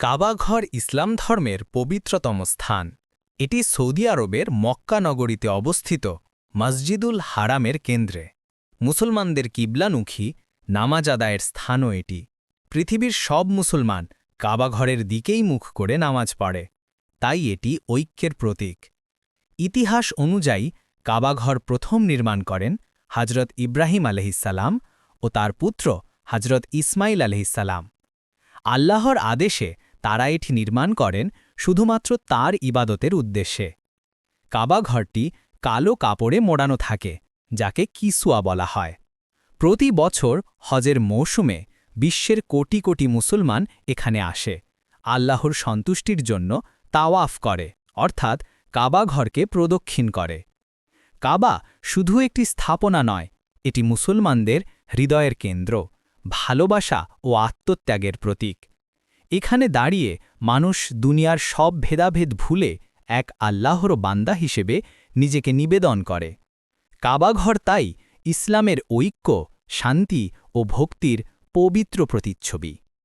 কাবাঘর ইসলাম ধর্মের পবিত্রতম স্থান। এটি সৌদি আরবের মক্কা নগরীতে অবস্থিত মসজিদুল হারামের কেন্দ্রে। মুসলমানদের কিবলানুখী নামাজ আদায়ের স্থানও এটি। পৃথিবীর সব মুসলমান কাবাঘরের দিকেই মুখ করে নামাজ পড়ে। তাই এটি ঐক্যের প্রতীক। ইতিহাস অনুযায়ী কাবাঘর প্রথম নির্মাণ করেন হজরত ইব্রাহিম আলহিসাল্লাম ও তার পুত্র হজরত ইসমাইল আলহিসাল্লাম আল্লাহর আদেশে তারা এটি নির্মাণ করেন শুধুমাত্র তার ইবাদতের উদ্দেশ্যে। কাবাঘরটি কালো কাপড়ে মোড়ানো থাকে, যাকে কিসুয়া বলা হয়। প্রতি বছর হজের মৌসুমে বিশ্বের কোটি কোটি মুসলমান এখানে আসে, আল্লাহর সন্তুষ্টির জন্য তাওয়াফ করে, অর্থাৎ কাবাঘরকে প্রদক্ষিণ করে। কাবা শুধু একটি স্থাপনা নয়, এটি মুসলমানদের হৃদয়ের কেন্দ্র, ভালোবাসা ও আত্মত্যাগের প্রতীক। এখানে দাঁড়িয়ে মানুষ দুনিয়ার সব ভেদাভেদ ভুলে এক আল্লাহর বান্দা হিসেবে নিজেকে নিবেদন করে। কাবাঘর তাই ইসলামের ঐক্য, শান্তি ও ভক্তির পবিত্র প্রতিচ্ছবি।